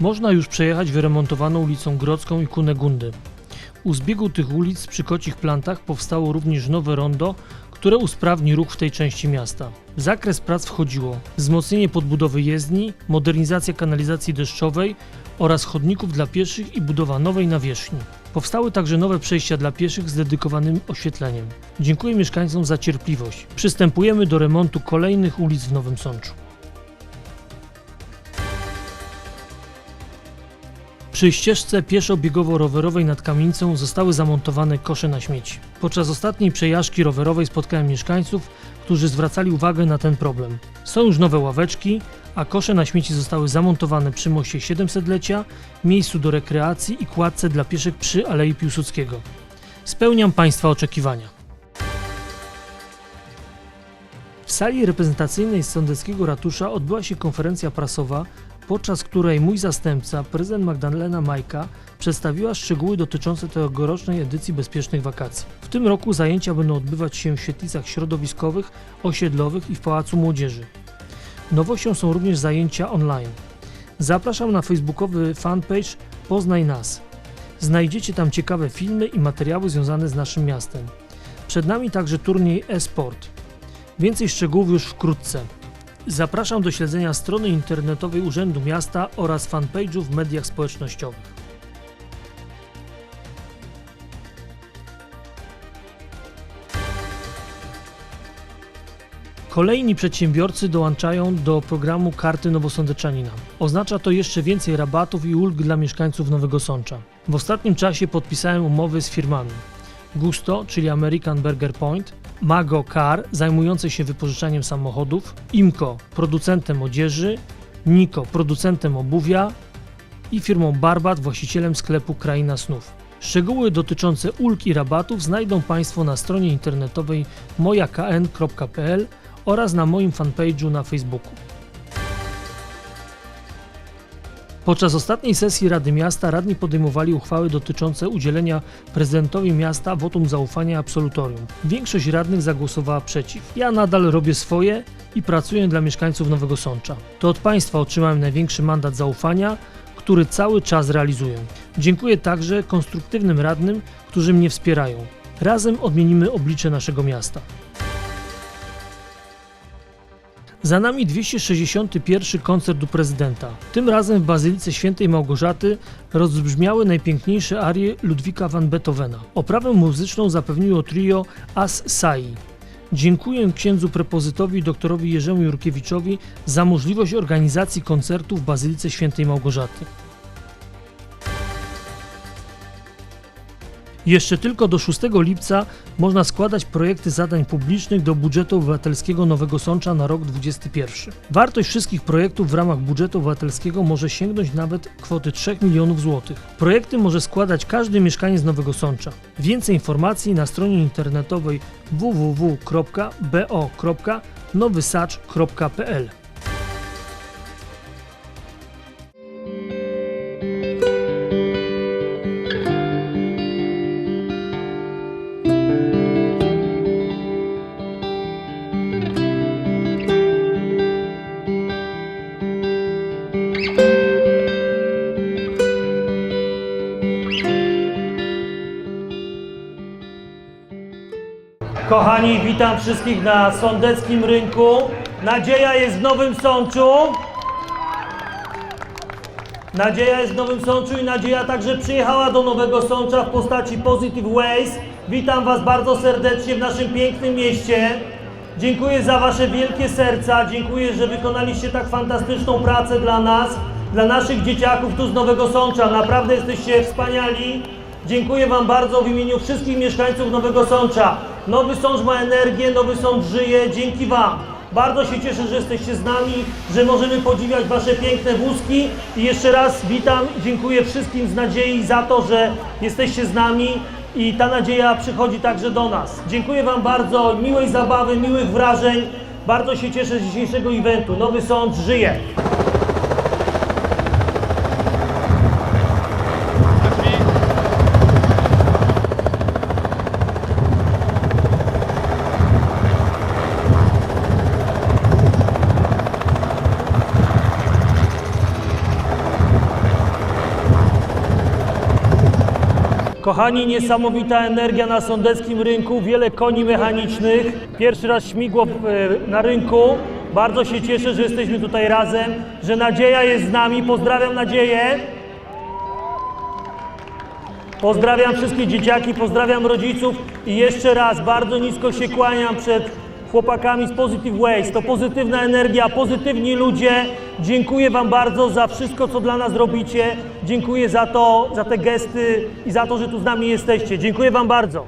Można już przejechać wyremontowaną ulicą Grodzką i Kunegundy. U zbiegu tych ulic przy Kocich Plantach powstało również nowe rondo, które usprawni ruch w tej części miasta. W zakres prac wchodziło wzmocnienie podbudowy jezdni, modernizacja kanalizacji deszczowej oraz chodników dla pieszych i budowa nowej nawierzchni. Powstały także nowe przejścia dla pieszych z dedykowanym oświetleniem. Dziękuję mieszkańcom za cierpliwość. Przystępujemy do remontu kolejnych ulic w Nowym Sączu. Przy ścieżce pieszo-biegowo-rowerowej nad kamienicą zostały zamontowane kosze na śmieci. Podczas ostatniej przejażdżki rowerowej spotkałem mieszkańców, którzy zwracali uwagę na ten problem. Są już nowe ławeczki, a kosze na śmieci zostały zamontowane przy moście 700-lecia, miejscu do rekreacji i kładce dla pieszych przy Alei Piłsudskiego. Spełniam Państwa oczekiwania. W sali reprezentacyjnej Sądeckiego Ratusza odbyła się konferencja prasowa, podczas której mój zastępca, prezydent Magdalena Majka, przedstawiła szczegóły dotyczące tegorocznej edycji Bezpiecznych Wakacji. W tym roku zajęcia będą odbywać się w świetlicach środowiskowych, osiedlowych i w Pałacu Młodzieży. Nowością są również zajęcia online. Zapraszam na facebookowy fanpage Poznaj Nas. Znajdziecie tam ciekawe filmy i materiały związane z naszym miastem. Przed nami także turniej e-sport. Więcej szczegółów już wkrótce. Zapraszam do śledzenia strony internetowej Urzędu Miasta oraz fanpage'u w mediach społecznościowych. Kolejni przedsiębiorcy dołączają do programu Karty Nowosądeczanina. Oznacza to jeszcze więcej rabatów i ulg dla mieszkańców Nowego Sącza. W ostatnim czasie podpisałem umowy z firmami Gusto, czyli American Burger Point, Mago Car, zajmujące się wypożyczaniem samochodów, Imco, producentem odzieży, Niko, producentem obuwia i firmą Barbat, właścicielem sklepu Kraina Snów. Szczegóły dotyczące ulg i rabatów znajdą Państwo na stronie internetowej mojakn.pl oraz na moim fanpage'u na Facebooku. Podczas ostatniej sesji Rady Miasta radni podejmowali uchwały dotyczące udzielenia prezydentowi miasta wotum zaufania absolutorium. Większość radnych zagłosowała przeciw. Ja nadal robię swoje i pracuję dla mieszkańców Nowego Sącza. To od Państwa otrzymałem największy mandat zaufania, który cały czas realizuję. Dziękuję także konstruktywnym radnym, którzy mnie wspierają. Razem odmienimy oblicze naszego miasta. Za nami 261 koncert u prezydenta. Tym razem w Bazylice Świętej Małgorzaty rozbrzmiały najpiękniejsze arie Ludwika van Beethovena. Oprawę muzyczną zapewniło trio As Sai. Dziękuję księdzu prepozytowi doktorowi Jerzemu Jurkiewiczowi za możliwość organizacji koncertu w Bazylice Świętej Małgorzaty. Jeszcze tylko do 6 lipca można składać projekty zadań publicznych do budżetu obywatelskiego Nowego Sącza na rok 2021. Wartość wszystkich projektów w ramach budżetu obywatelskiego może sięgnąć nawet kwoty 3 milionów złotych. Projekty może składać każdy mieszkaniec Nowego Sącza. Więcej informacji na stronie internetowej www.bo.nowysacz.pl Kochani, witam wszystkich na sądeckim rynku. Nadzieja jest w Nowym Sączu. Nadzieja jest w Nowym Sączu i nadzieja także przyjechała do Nowego Sącza w postaci Positive Ways. Witam Was bardzo serdecznie w naszym pięknym mieście. Dziękuję za Wasze wielkie serca. Dziękuję, że wykonaliście tak fantastyczną pracę dla nas, dla naszych dzieciaków tu z Nowego Sącza. Naprawdę jesteście wspaniali. Dziękuję Wam bardzo w imieniu wszystkich mieszkańców Nowego Sącza. Nowy Sącz ma energię, Nowy Sącz żyje dzięki Wam. Bardzo się cieszę, że jesteście z nami, że możemy podziwiać Wasze piękne wózki i jeszcze raz witam i dziękuję wszystkim z nadziei za to, że jesteście z nami i ta nadzieja przychodzi także do nas. Dziękuję Wam bardzo, miłej zabawy, miłych wrażeń. Bardzo się cieszę z dzisiejszego eventu. Nowy Sącz żyje. Kochani, niesamowita energia na sądeckim rynku, wiele koni mechanicznych. Pierwszy raz śmigło e, na rynku. Bardzo się cieszę, że jesteśmy tutaj razem, że Nadzieja jest z nami. Pozdrawiam Nadzieję. Pozdrawiam wszystkie dzieciaki, pozdrawiam rodziców i jeszcze raz bardzo nisko się kłaniam przed chłopakami z Positive Ways. To pozytywna energia, pozytywni ludzie. Dziękuję Wam bardzo za wszystko, co dla nas robicie. Dziękuję za to, za te gesty i za to, że tu z nami jesteście. Dziękuję Wam bardzo.